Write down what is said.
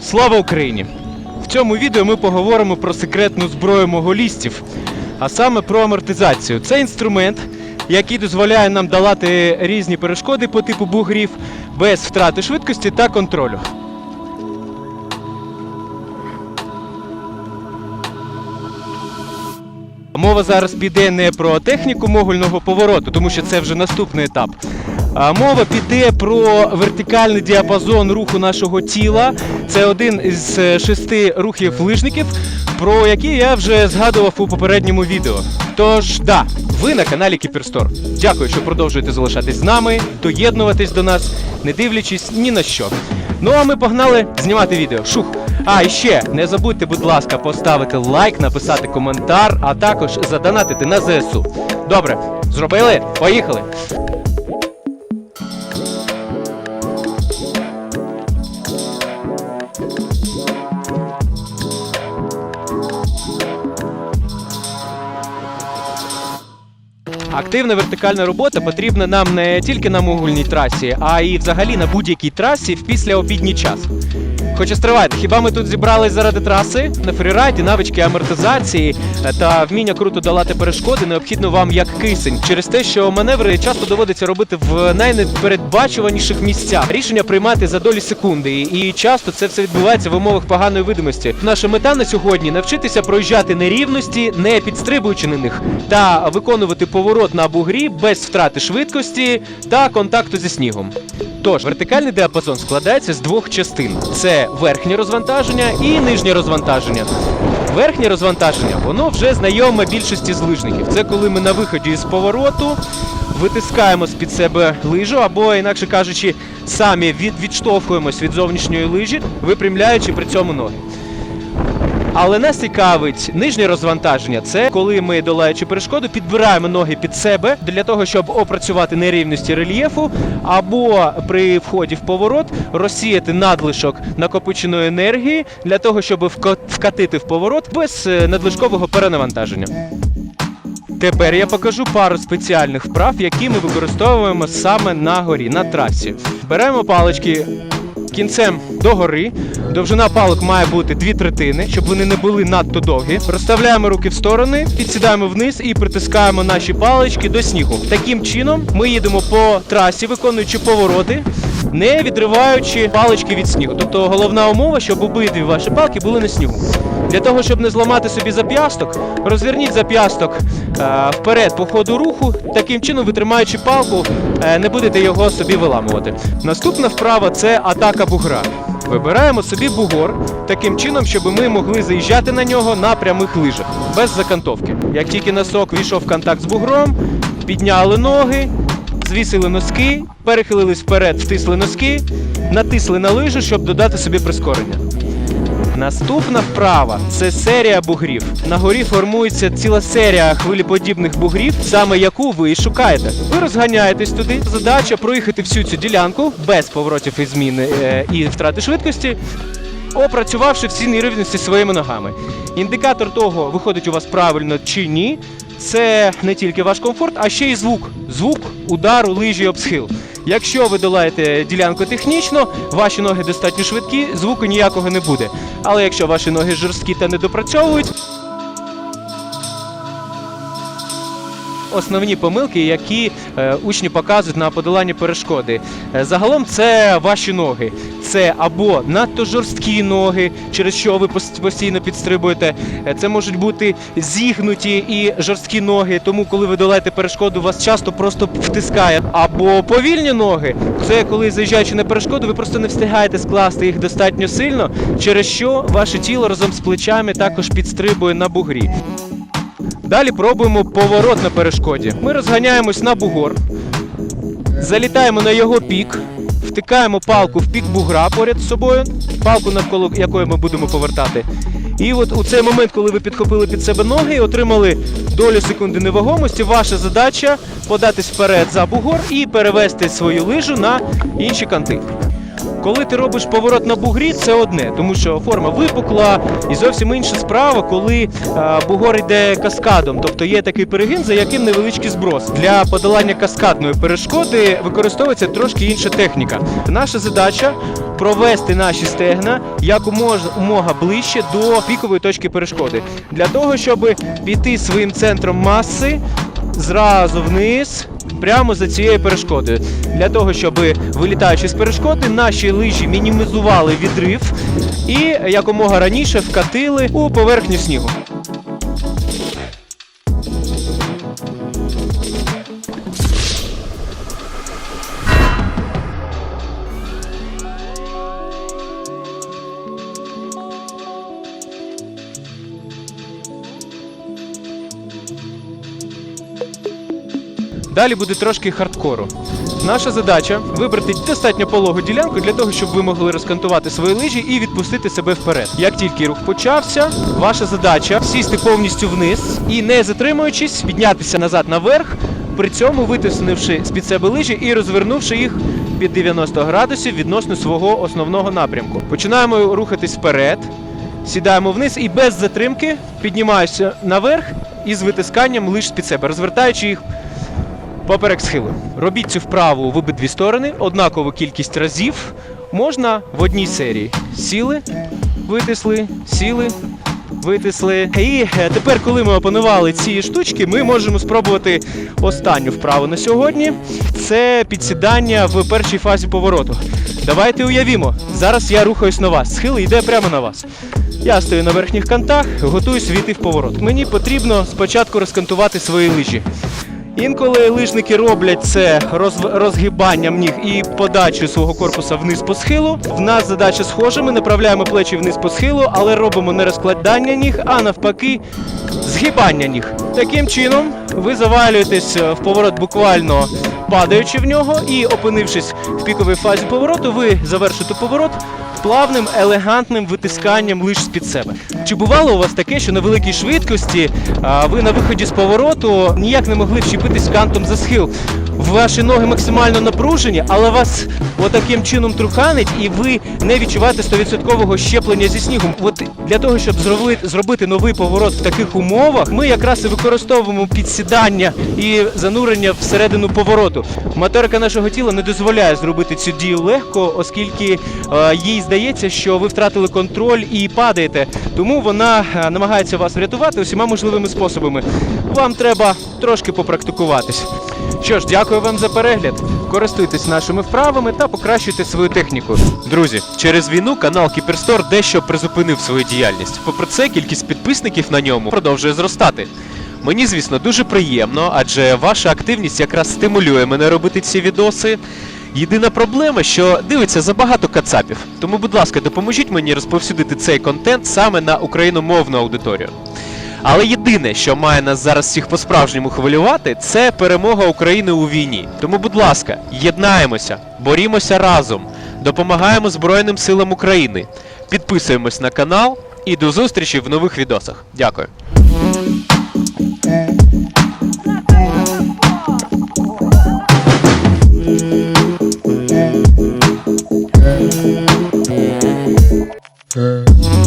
Слава Україні! В цьому відео ми поговоримо про секретну зброю моголістів, а саме про амортизацію. Це інструмент, який дозволяє нам долати різні перешкоди по типу бугрів без втрати швидкості та контролю. Мова зараз піде не про техніку могульного повороту, тому що це вже наступний етап. Мова піде про вертикальний діапазон руху нашого тіла. Це один із е, шести рухів лижників, про які я вже згадував у попередньому відео. Тож, да, ви на каналі Кіперстор. Дякую, що продовжуєте залишатись з нами, доєднуватись до нас, не дивлячись ні на що. Ну а ми погнали знімати відео. Шух. А і ще не забудьте, будь ласка, поставити лайк, написати коментар, а також задонатити на ЗСУ. Добре, зробили? Поїхали! Активна вертикальна робота потрібна нам не тільки на могульній трасі, а й взагалі на будь-якій трасі в післяобідній час. Хоча стривайте, хіба ми тут зібрались заради траси? На фрірайді навички амортизації е, та вміння круто долати перешкоди необхідно вам як кисень через те, що маневри часто доводиться робити в найнепередбачуваніших місцях. Рішення приймати за долі секунди, і часто це все відбувається в умовах поганої видимості. Наша мета на сьогодні навчитися проїжджати нерівності, не підстрибуючи на них, та виконувати поворот на бугрі без втрати швидкості та контакту зі снігом. Тож, вертикальний діапазон складається з двох частин: це верхнє розвантаження і нижнє розвантаження. Верхнє розвантаження, воно вже знайоме більшості з лижників. Це коли ми на виході із повороту витискаємо з-під себе лижу, або, інакше кажучи, самі від, відштовхуємось від зовнішньої лижі, випрямляючи при цьому ноги. Але нас цікавить нижнє розвантаження. Це коли ми, долаючи перешкоду, підбираємо ноги під себе для того, щоб опрацювати нерівності рельєфу, або при вході в поворот розсіяти надлишок накопиченої енергії для того, щоб вкатити в поворот без е, надлишкового перенавантаження. Тепер я покажу пару спеціальних вправ, які ми використовуємо саме на горі, на трасі. Беремо палички кінцем догори. Довжина палок має бути дві третини, щоб вони не були надто довгі. Розставляємо руки в сторони, підсідаємо вниз і притискаємо наші палички до снігу. Таким чином ми їдемо по трасі, виконуючи повороти, не відриваючи палички від снігу. Тобто головна умова, щоб обидві ваші палки були на снігу. Для того, щоб не зламати собі зап'ясток, розверніть зап'ясток е, вперед по ходу руху. Таким чином, ви тримаючи палку, е, не будете його собі виламувати. Наступна вправа це атака бугра. Вибираємо собі бугор таким чином, щоб ми могли заїжджати на нього на прямих лижах, без закантовки. Як тільки носок війшов в контакт з бугром, підняли ноги, звісили носки, перехилились вперед, стисли носки, натисли на лижу, щоб додати собі прискорення. Наступна вправа це серія бугрів. На горі формується ціла серія хвилеподібних бугрів, саме яку ви і шукаєте. Ви розганяєтесь туди. Задача проїхати всю цю ділянку без поворотів і зміни е, і втрати швидкості, опрацювавши всі нерівності своїми ногами. Індикатор того, виходить у вас правильно чи ні, це не тільки ваш комфорт, а ще й звук. Звук удару, лижі об схил. Якщо ви долаєте ділянку технічно, ваші ноги достатньо швидкі, звуку ніякого не буде. Але якщо ваші ноги жорсткі та не основні помилки, які е, учні показують на подоланні перешкоди. Е, загалом це ваші ноги. Це або надто жорсткі ноги, через що ви постійно підстрибуєте. Е, Це можуть бути зігнуті і жорсткі ноги, тому коли ви долаєте перешкоду, вас часто просто втискає. Або повільні ноги. Це коли заїжджаючи на перешкоду, ви просто не встигаєте скласти їх достатньо сильно, через що ваше тіло разом з плечами також підстрибує на бугрі. Далі пробуємо поворот на перешкоді. Ми розганяємось на бугор, залітаємо на його пік, втикаємо палку в пік бугра поряд з собою, палку навколо якої ми будемо повертати. І от у цей момент, коли ви підхопили під себе ноги і отримали долю секунди невагомості, ваша задача податись вперед за бугор і перевести свою лижу на інші канти. Коли ти робиш поворот на бугрі, це одне, тому що форма випукла, і зовсім інша справа, коли бугор йде каскадом, тобто є такий перегин, за яким невеличкий зброс. Для подолання каскадної перешкоди використовується трошки інша техніка. Наша задача провести наші стегна якомога ближче до пікової точки перешкоди, для того, щоб піти своїм центром маси зразу вниз. Прямо за цією перешкодою, для того, щоб вилітаючи з перешкоди, наші лижі мінімізували відрив і якомога раніше вкатили у поверхню снігу. Далі буде трошки хардкору. Наша задача вибрати достатньо пологу ділянку для того, щоб ви могли розкантувати свої лижі і відпустити себе вперед. Як тільки рух почався, ваша задача сісти повністю вниз і не затримуючись, піднятися назад наверх, при цьому витиснувши з-під себе лижі і розвернувши їх під 90 градусів відносно свого основного напрямку. Починаємо рухатись вперед. Сідаємо вниз і без затримки піднімаюся наверх із витисканням лиж з-під себе, розвертаючи їх поперек схилу. Робіть цю вправу в обидві сторони, однакову кількість разів. Можна в одній серії. Сіли, витисли, сіли, витисли. І е, тепер, коли ми опанували ці штучки, ми можемо спробувати останню вправу на сьогодні. Це підсідання в першій фазі повороту. Давайте уявімо, зараз я рухаюсь на вас. Схил йде прямо на вас. Я стою на верхніх кантах, готуюсь війти в поворот. Мені потрібно спочатку розкантувати свої лижі. Інколи лижники роблять це роз- розгибанням ніг і подачею свого корпуса вниз по схилу. В нас задача схожа, ми направляємо плечі вниз по схилу, але робимо не розкладання ніг, а навпаки згибання ніг. Таким чином ви завалюєтесь е, в поворот буквально падаючи в нього, і опинившись в піковій фазі повороту, ви завершите поворот плавним, елегантним витисканням лиш з-під себе. Чи бувало у вас таке, що на великій швидкості ви на виході з повороту ніяк не могли вчепитись кантом за схил? Ваші ноги максимально напружені, але вас отаким чином труханить, і ви не відчуваєте 100% щеплення зі снігом. От для того, щоб зробити, зробити новий поворот в таких умовах, ми якраз і використовуємо підсідання і занурення всередину повороту. Моторика нашого тіла не дозволяє зробити цю дію легко, оскільки е, їй здається, що ви втратили контроль і падаєте. Тому вона е, намагається вас врятувати усіма можливими способами. Вам треба трошки попрактикуватись. Що ж, дякую вам за перегляд. Користуйтесь нашими вправами та покращуйте свою техніку. Друзі, через війну канал Кіперстор дещо призупинив свою діяльність. Попри це, кількість підписників на ньому продовжує зростати. Мені, звісно, дуже приємно, адже ваша активність якраз стимулює мене робити ці відоси. Єдина проблема, що дивиться забагато кацапів. Тому, будь ласка, допоможіть мені розповсюдити цей контент саме на україномовну аудиторію. Але єдине, що має нас зараз всіх по-справжньому хвилювати, це перемога України у війні. Тому, будь ласка, єднаємося, борімося разом, допомагаємо Збройним силам України. Підписуємось на канал і до зустрічі в нових відосах. Дякую. Uh.